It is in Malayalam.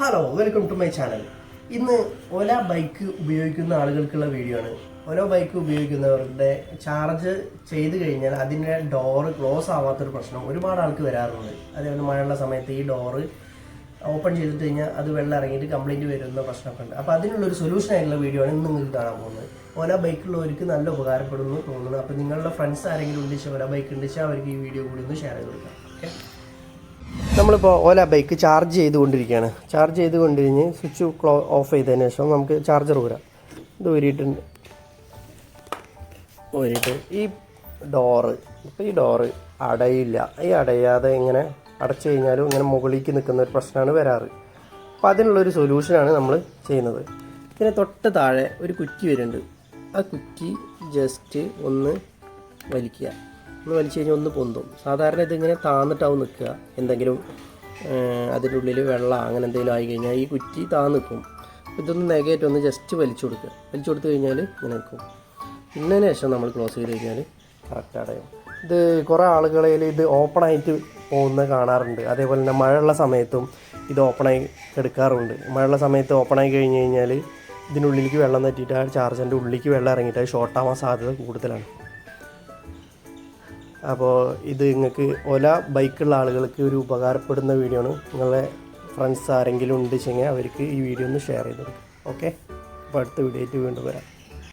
Hello welcome to my channel ഇന്ന് ഓല ബൈക്ക് ഉപയോഗിക്കുന്ന ആളുകൾക്കുള്ള വീഡിയോ ആണ്. ഓല ബൈക്ക് ഉപയോഗിക്കുന്നവരുടെ ചാർജ് ചെയ്ത് കഴിഞ്ഞാൽ അതിന്റെ ഡോറ് ക്ലോസ് ആവാത്തൊരു പ്രശ്നം ഒരുപാട് ആൾക്ക് വരാറുണ്ട്. അതേപോലെ മഴയുള്ള സമയത്ത് ഈ ഡോറ് ഓപ്പൺ ചെയ്തിട്ട് കഴിഞ്ഞാൽ അത് വെള്ളം ഇറങ്ങിയിട്ട് കംപ്ലൈന്റ് വരുന്ന പ്രശ്നമൊക്കെ ഉണ്ട് അപ്പോൾ അതിനുള്ളൊരു സൊല്യൂഷൻ ആയിട്ടുള്ള വീഡിയോ ആണ് ഇന്ന് നിങ്ങൾക്ക് കാണാൻ പോകുന്നത്. ഓല ബൈക്കുള്ളവർക്ക് നല്ല ഉപകാരപ്പെടുമെന്ന് തോന്നുന്നു. അപ്പോൾ നിങ്ങളുടെ ഫ്രണ്ട്സ് ആരെങ്കിലും ഉണ്ടെങ്കിൽ ഓല ബൈക്ക് ഉണ്ടെങ്കിൽ അവർക്ക് ഈ വീഡിയോ കൂടി ഒന്ന് ഷെയർ ചെയ്ത് കൊടുക്കാം. ഓക്കെ നമ്മളിപ്പോൾ ഓല ബൈക്ക് ചാർജ് ചെയ്തുകൊണ്ടിരിക്കുകയാണ്. ചാർജ് ചെയ്ത് കൊണ്ടിരിഞ്ഞ് സ്വിച്ച് ക്ലോ ഓഫ് ചെയ്തതിന് ശേഷം നമുക്ക് ചാർജർ ഊരാം. ഇത് ഊരിയിട്ടുണ്ട്. ഊരിയിട്ട് ഈ ഡോറ് ഇപ്പോൾ ഈ ഡോറ് അടയില്ല. ഈ അടയാതെ ഇങ്ങനെ അടച്ചു കഴിഞ്ഞാലും ഇങ്ങനെ മുകളിലേക്ക് നിൽക്കുന്ന ഒരു പ്രശ്നമാണ് വരാറ്. അപ്പോൾ അതിനുള്ളൊരു സൊല്യൂഷനാണ് നമ്മൾ ചെയ്യുന്നത്. ഇതിന് തൊട്ട് താഴെ ഒരു കുറ്റി വരുന്നുണ്ട്. ആ കുറ്റി ജസ്റ്റ് ഒന്ന് വലിക്കുക. ഒന്ന് വലിച്ചു കഴിഞ്ഞാൽ ഒന്ന് പൊന്തും. സാധാരണ ഇതിങ്ങനെ താന്നിട്ടാവും നിൽക്കുക എന്തെങ്കിലും അതിന്റെ ഉള്ളിൽ വെള്ളം അങ്ങനെ എന്തെങ്കിലും ആയി കഴിഞ്ഞാൽ ഈ കുറ്റി താന്ന് നിൽക്കും ഇതൊന്ന് നെഗേറ്റ് ഒന്ന് ജസ്റ്റ് വലിച്ചു കൊടുക്കുക. വലിച്ചു കൊടുത്തു കഴിഞ്ഞാൽ ഇങ്ങനെ നിൽക്കും. പിന്നെ ശേഷം നമ്മൾ ക്ലോസ് ചെയ്ത് കഴിഞ്ഞാൽ കറക്റ്റ് അടയും. ഇത് കുറേ ആളുകളിൽ ഇത് ഓപ്പണായിട്ട് പോകുന്നത് കാണാറുണ്ട്. അതേപോലെ തന്നെ മഴയുള്ള സമയത്തും ഇത് ഓപ്പണായി എടുക്കാറുണ്ട്. മഴയുള്ള സമയത്ത് ഓപ്പണായി കഴിഞ്ഞ് കഴിഞ്ഞാൽ ഇതിനുള്ളിലേക്ക് വെള്ളം തട്ടിയിട്ട് ആ ചാർജറിന്റെ ഉള്ളിലേക്ക് വെള്ളം ഇറങ്ങിയിട്ട് അത് ഷോർട്ടാവാൻ സാധ്യത കൂടുതലാണ്. അപ്പോൾ ഇത് നിങ്ങൾക്ക് ഒല ബൈക്കുള്ള ആളുകൾക്ക് ഒരു ഉപകാരപ്പെടുന്ന വീഡിയോ ആണ്. നിങ്ങളെ ഫ്രണ്ട്സ് ആരെങ്കിലും ഉണ്ട് വെച്ചെങ്കിൽ അവർക്ക് ഈ വീഡിയോ ഒന്ന് ഷെയർ ചെയ്ത് കൊടുക്കും. ഓക്കെ അപ്പോൾ അടുത്ത വീഡിയോ ആയിട്ട് വീണ്ടും വരാം.